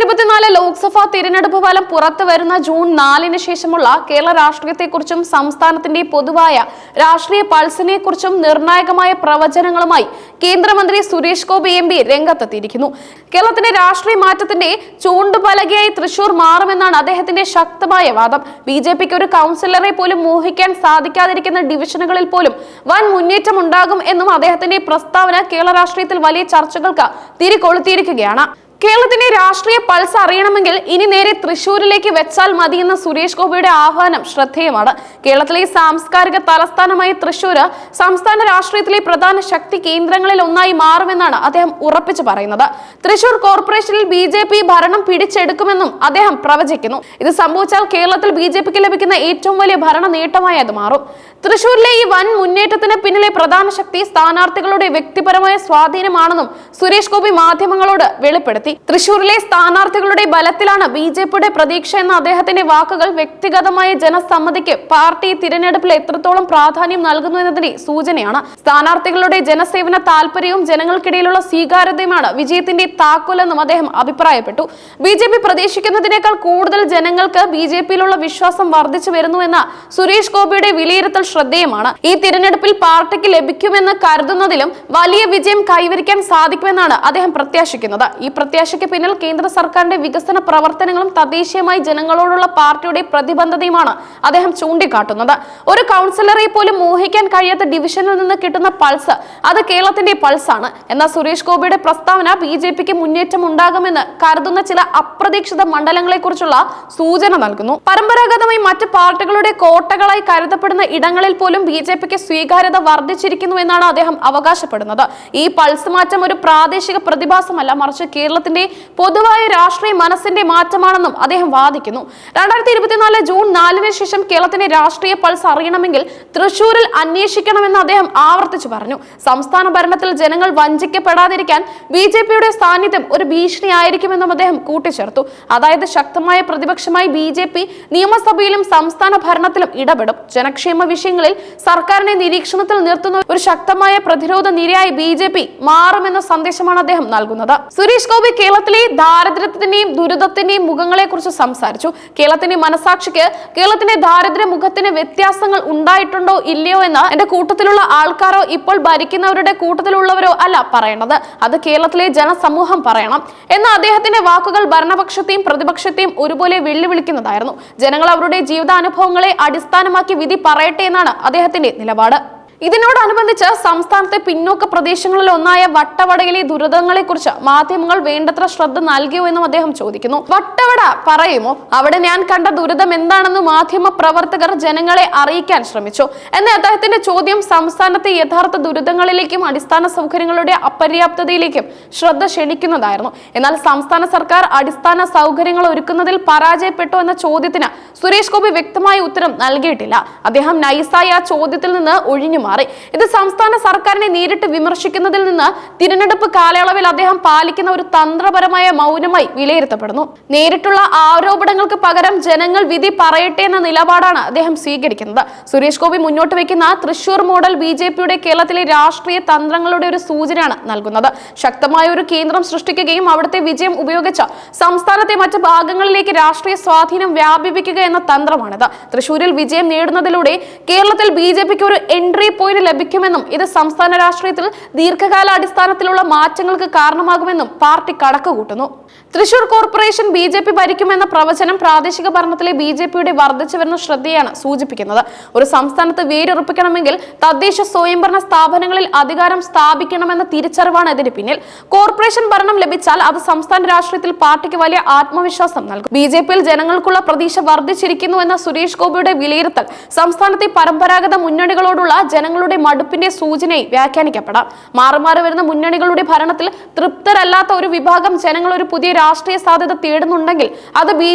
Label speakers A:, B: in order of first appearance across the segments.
A: ഇരുപത്തിനാല് ലോക്സഭാ തിരഞ്ഞെടുപ്പ് ഫലം പുറത്തു വരുന്ന ജൂൺ നാലിന് ശേഷമുള്ള കേരള രാഷ്ട്രീയത്തെക്കുറിച്ചും സംസ്ഥാനത്തിന്റെ പൊതുവായ രാഷ്ട്രീയ പൾസിനെ കുറിച്ചും നിർണായകമായ പ്രവചനങ്ങളുമായി കേന്ദ്രമന്ത്രി സുരേഷ് ഗോപി എം പി രംഗത്തെത്തിയിരിക്കുന്നു. കേരളത്തിന്റെ രാഷ്ട്രീയ മാറ്റത്തിന്റെ ചൂണ്ടുപലകയായി തൃശൂർ മാറുമെന്നാണ് അദ്ദേഹത്തിന്റെ ശക്തമായ വാദം. ബി ജെ പിക്ക് ഒരു കൗൺസിലറെ പോലും മോഹിക്കാൻ സാധിക്കാതിരിക്കുന്ന ഡിവിഷനുകളിൽ പോലും വൻ മുന്നേറ്റം ഉണ്ടാകും എന്നും അദ്ദേഹത്തിന്റെ പ്രസ്താവന കേരള രാഷ്ട്രീയത്തിൽ വലിയ ചർച്ചകൾക്ക് തിരികൊളുത്തിയിരിക്കുകയാണ്. കേരളത്തിന്റെ രാഷ്ട്രീയ പൾസ് അറിയണമെങ്കിൽ ഇനി നേരെ തൃശൂരിലേക്ക് വെച്ചാൽ മതി എന്ന സുരേഷ് ഗോപിയുടെ ആഹ്വാനം ശ്രദ്ധേയമാണ്. കേരളത്തിലെ സാംസ്കാരിക തലസ്ഥാനമായ തൃശൂര് സംസ്ഥാന രാഷ്ട്രീയത്തിലെ പ്രധാന ശക്തി കേന്ദ്രങ്ങളിൽ ഒന്നായി മാറുമെന്നാണ് അദ്ദേഹം ഉറപ്പിച്ചു പറയുന്നത്. തൃശൂർ കോർപ്പറേഷനിൽ ബി ജെ പി ഭരണം പിടിച്ചെടുക്കുമെന്നും അദ്ദേഹം പ്രവചിക്കുന്നു. ഇത് സംഭവിച്ചാൽ കേരളത്തിൽ ബി ജെ പിക്ക് ലഭിക്കുന്ന ഏറ്റവും വലിയ ഭരണ നേട്ടമായി അത് മാറും. തൃശൂരിലെ ഈ വൻ മുന്നേറ്റത്തിന് പിന്നിലെ പ്രധാന ശക്തി സ്ഥാനാർത്ഥികളുടെ വ്യക്തിപരമായ സ്വാധീനമാണെന്നും സുരേഷ് ഗോപി മാധ്യമങ്ങളോട് വെളിപ്പെടുത്തി. തൃശൂരിലെ സ്ഥാനാർത്ഥികളുടെ ബലത്തിലാണ് ബി ജെ പിയുടെ പ്രതീക്ഷ എന്ന അദ്ദേഹത്തിന്റെ വാക്കുകൾ വ്യക്തിഗതമായ ജനസമ്മതിക്ക് പാർട്ടി തിരഞ്ഞെടുപ്പിൽ എത്രത്തോളം പ്രാധാന്യം നൽകുന്നു എന്നതിന്റെ സൂചനയാണ്. സ്ഥാനാർത്ഥികളുടെ ജനസേവന താല്പര്യവും ജനങ്ങൾക്കിടയിലുള്ള സ്വീകാര്യതയുമാണ് വിജയത്തിന്റെ താക്കോലെന്നും അദ്ദേഹം അഭിപ്രായപ്പെട്ടു. ബി ജെ പി പ്രതീക്ഷിക്കുന്നതിനേക്കാൾ കൂടുതൽ ജനങ്ങൾക്ക് ബി ജെ പിയിലുള്ള വിശ്വാസം വർദ്ധിച്ചു വരുന്നുവെന്ന സുരേഷ് ഗോപിയുടെ വിലയിരുത്തൽ ശ്രദ്ധേയമാണ്. ഈ തിരഞ്ഞെടുപ്പിൽ പാർട്ടിക്ക് ലഭിക്കുമെന്ന് കരുതുന്നതിലും വലിയ വിജയം കൈവരിക്കാൻ സാധിക്കുമെന്നാണ് അദ്ദേഹം പ്രത്യാശിക്കുന്നത്. ഈ പ്രത്യാശയ്ക്ക് പിന്നിൽ കേന്ദ്ര സർക്കാരിന്റെ വികസന പ്രവർത്തനങ്ങളും തദ്ദേശീയമായി ജനങ്ങളോടുള്ള പാർട്ടിയുടെ പ്രതിബദ്ധതയുമാണ് അദ്ദേഹം ചൂണ്ടിക്കാട്ടുന്നത്. ഒരു കൗൺസിലറെ പോലും മോഹിക്കാൻ കഴിയാത്ത ഡിവിഷനിൽ നിന്ന് കിട്ടുന്ന പൾസ് അത് കേരളത്തിന്റെ പൾസാണ്. എന്നാൽ സുരേഷ് ഗോപിയുടെ പ്രസ്താവന ബി ജെ പിക്ക് മുന്നേറ്റം ഉണ്ടാകുമെന്ന് കരുതുന്ന ചില അപ്രതീക്ഷിത മണ്ഡലങ്ങളെക്കുറിച്ചുള്ള സൂചന നൽകുന്നു. പരമ്പരാഗതമായി മറ്റ് പാർട്ടികളുടെ കോട്ടകളായി കരുതപ്പെടുന്ന ഇടങ്ങളിൽ പോലും ബി ജെ പിക്ക് സ്വീകാര്യത വർദ്ധിച്ചിരിക്കുന്നു എന്നാണ് അദ്ദേഹം അവകാശപ്പെടുന്നത്. ഈ പൾസ് മാറ്റം ഒരു പ്രാദേശിക പ്രതിഭാസമല്ല മറിച്ച് കേരളത്തിന്റെ പൊതുവായ രാഷ്ട്രീയ മനസ്സിന്റെ മാറ്റമാണെന്നും അദ്ദേഹം വാദിക്കുന്നു. രണ്ടായിരത്തി ഇരുപത്തിനാല് ജൂൺ നാലിന് ശേഷം കേരളത്തിന്റെ രാഷ്ട്രീയ പൾസ് അറിയണമെങ്കിൽ തൃശൂരിൽ അന്വേഷിക്കണമെന്ന് അദ്ദേഹം ആവർത്തിച്ചു പറഞ്ഞു. സംസ്ഥാന ഭരണത്തിൽ ജനങ്ങൾ വഞ്ചിക്കപ്പെടാതിരിക്കാൻ ബി ജെ പിയുടെ സാന്നിധ്യം ഒരു ഭീഷണിയായിരിക്കുമെന്നും അദ്ദേഹം കൂട്ടിച്ചേർത്തു. അതായത് ശക്തമായ പ്രതിപക്ഷമായി ബി ജെ പി നിയമസഭയിലും സംസ്ഥാന ഭരണത്തിലും ഇടപെടും. ജനക്ഷേമ വിഷയങ്ങളിൽ സർക്കാരിനെ നിരീക്ഷണത്തിൽ നിർത്തുന്ന ഒരു ശക്തമായ പ്രതിരോധ നിരയായി ബി ജെ പി മാറുമെന്ന സന്ദേശമാണ് അദ്ദേഹം നൽകുന്നത്. സുരേഷ് ഗോപി കേരളത്തിലെ ദാരിദ്ര്യത്തിന്റെയും ദുരിതത്തിന്റെയും മുഖങ്ങളെ കുറിച്ച് സംസാരിച്ചു. കേരളത്തിന്റെ മനസാക്ഷിക്ക് കേരളത്തിന്റെ ദാരിദ്ര്യ മുഖത്തിന് വ്യത്യാസങ്ങൾ ഉണ്ടായിട്ടുണ്ടോ ഇല്ലയോ എന്ന് എന്റെ കൂട്ടത്തിലുള്ള ആൾക്കാരോ ഇപ്പോൾ ഭരിക്കുന്നവരുടെ കൂട്ടത്തിലുള്ളവരോ അല്ല പറയേണ്ടത്. അത് കേരളത്തിലെ ജനസമൂഹം പറയണം. എന്ന അദ്ദേഹത്തിന്റെ വാക്കുകൾ ഭരണപക്ഷത്തെയും പ്രതിപക്ഷത്തെയും ഒരുപോലെ വെല്ലുവിളിക്കുന്നതായിരുന്നു. ജനങ്ങൾ അവരുടെ ജീവിതാനുഭവങ്ങളെ അടിസ്ഥാനമാക്കി വിധി പറയട്ടെ എന്നാണ് അദ്ദേഹത്തിന്റെ നിലപാട്. ഇതിനോടനുബന്ധിച്ച് സംസ്ഥാനത്തെ പിന്നോക്ക പ്രദേശങ്ങളിൽ ഒന്നായ വട്ടവടയിലെ ദുരിതങ്ങളെ കുറിച്ച് മാധ്യമങ്ങൾ വേണ്ടത്ര ശ്രദ്ധ നൽകിയോ എന്നും അദ്ദേഹം ചോദിക്കുന്നു. വട്ടവട പറയുമോ അവിടെ ഞാൻ കണ്ട ദുരിതം എന്താണെന്ന് മാധ്യമ പ്രവർത്തകർ ജനങ്ങളെ അറിയിക്കാൻ ശ്രമിച്ചു എന്ന അദ്ദേഹത്തിന്റെ ചോദ്യം സംസ്ഥാനത്തെ യഥാർത്ഥ ദുരിതങ്ങളിലേക്കും അടിസ്ഥാന സൗകര്യങ്ങളുടെ അപര്യാപ്തതയിലേക്കും ശ്രദ്ധ ക്ഷണിക്കുന്നതായിരുന്നു. എന്നാൽ സംസ്ഥാന സർക്കാർ അടിസ്ഥാന സൗകര്യങ്ങൾ ഒരുക്കുന്നതിൽ പരാജയപ്പെട്ടു എന്ന ചോദ്യത്തിന് സുരേഷ് ഗോപി വ്യക്തമായ ഉത്തരം നൽകിയിട്ടില്ല. അദ്ദേഹം നൈസായി ആ ചോദ്യത്തിൽ നിന്ന് ഒഴിഞ്ഞു മാറി. ഇത് സംസ്ഥാന സർക്കാരിനെ നേരിട്ട് വിമർശിക്കുന്നതിൽ നിന്ന് തിരഞ്ഞെടുപ്പ് കാലയളവിൽ അദ്ദേഹം പാലിക്കുന്ന ഒരു തന്ത്രപരമായ മൗനമായി വിലയിരുത്തപ്പെടുന്നു. നേരിട്ടുള്ള ആരോപണങ്ങൾക്ക് പകരം ജനങ്ങൾ വിധി പറയട്ടെ എന്ന നിലപാടാണ് അദ്ദേഹം സ്വീകരിക്കുന്നത്. സുരേഷ് ഗോപി മുന്നോട്ട് വയ്ക്കുന്ന തൃശൂർ മോഡൽ ബി ജെ പിയുടെ കേരളത്തിലെ രാഷ്ട്രീയ തന്ത്രങ്ങളുടെ ഒരു സൂചനയാണ് നൽകുന്നത്. ശക്തമായ ഒരു കേന്ദ്രം സൃഷ്ടിക്കുകയും അവിടുത്തെ വിജയം ഉപയോഗിച്ച സംസ്ഥാനത്തെ മറ്റ് ഭാഗങ്ങളിലേക്ക് രാഷ്ട്രീയ സ്വാധീനം വ്യാപിപ്പിക്കുക എന്ന തന്ത്രമാണിത്. തൃശൂരിൽ വിജയം നേടുന്നതിലൂടെ കേരളത്തിൽ ബി ഒരു എൻട്രി പോയിന്റ് ലഭിക്കുമെന്നും ഇത് സംസ്ഥാന രാഷ്ട്രീയത്തിൽ ദീർഘകാല അടിസ്ഥാനത്തിലുള്ള മാറ്റങ്ങൾക്ക് കാരണമാകുമെന്നും പാർട്ടി കണക്കുകൂട്ടുന്നു. Thrissur corporation B J P ഭരിക്കുമെന്ന പ്രവചനം പ്രാദേശിക ഭരണത്തിലെ ബി ജെ പിയുടെ വർദ്ധിച്ചു വരുന്ന ശ്രദ്ധയാണ് സൂചിപ്പിക്കുന്നത്. ഒരു സംസ്ഥാനത്ത് വേരുറപ്പിക്കണമെങ്കിൽ തദ്ദേശ സ്വയംഭരണ സ്ഥാപനങ്ങളിൽ അധികാരം സ്ഥാപിക്കണമെന്ന തിരിച്ചറിവാണ് ഇതിന് പിന്നിൽ. കോർപ്പറേഷൻ ഭരണം ലഭിച്ചാൽ അത് സംസ്ഥാന രാഷ്ട്രീയത്തിൽ പാർട്ടിക്ക് വലിയ ആത്മവിശ്വാസം നൽകും. ബി ജെ പിയിൽ ജനങ്ങൾക്കുള്ള പ്രതീക്ഷ വർദ്ധിച്ചിരിക്കുന്നു എന്ന സുരേഷ് ഗോപിയുടെ വിലയിരുത്തൽ സംസ്ഥാനത്തെ പരമ്പരാഗത മുന്നണികളോടുള്ള ജനങ്ങളുടെ മടുപ്പിന്റെ സൂചനയായി വ്യാഖ്യാനിക്കപ്പെടാം. മാറി മാറി വരുന്ന മുന്നണികളുടെ ഭരണത്തിൽ തൃപ്തരല്ലാത്ത ഒരു വിഭാഗം ജനങ്ങൾ ഒരു പുതിയ രാഷ്ട്രീയ സാധ്യത തേടുന്നുണ്ടെങ്കിൽ അത് ബി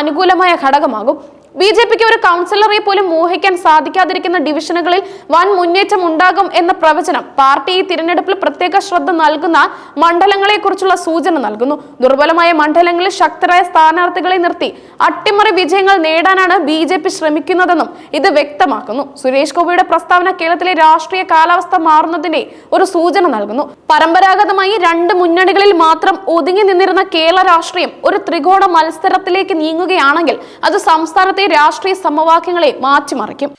A: അനുകൂലമായ ഘടകമാകും. ബി ജെ പിക്ക് ഒരു കൗൺസിലറെ പോലും മോഹിക്കാൻ സാധിക്കാതിരിക്കുന്ന ഡിവിഷനുകളിൽ വൻ മുന്നേറ്റം ഉണ്ടാകും എന്ന പ്രവചനം പാർട്ടി ഈ തിരഞ്ഞെടുപ്പിൽ പ്രത്യേക ശ്രദ്ധ നൽകുന്ന മണ്ഡലങ്ങളെ കുറിച്ചുള്ള സൂചന നൽകുന്നു. ദുർബലമായ മണ്ഡലങ്ങളിൽ ശക്തരായ സ്ഥാനാർത്ഥികളെ നിർത്തി അട്ടിമറി വിജയങ്ങൾ നേടാനാണ് ബി ജെ പി ശ്രമിക്കുന്നതെന്നും ഇത് വ്യക്തമാക്കുന്നു. സുരേഷ് ഗോപിയുടെ പ്രസ്താവന കേരളത്തിലെ രാഷ്ട്രീയ കാലാവസ്ഥ മാറുന്നതിന്റെ ഒരു സൂചന നൽകുന്നു. പരമ്പരാഗതമായി രണ്ട് മുന്നണികളിൽ മാത്രം ഒതുങ്ങി നിന്നിരുന്ന കേരള രാഷ്ട്രീയം ഒരു ത്രികോണ മത്സരത്തിലേക്ക് നീങ്ങുകയാണെങ്കിൽ അത് സംസ്ഥാനത്തെ രാഷ്ട്രീയ സമവാക്യങ്ങളെ മാറ്റിമറിക്കും.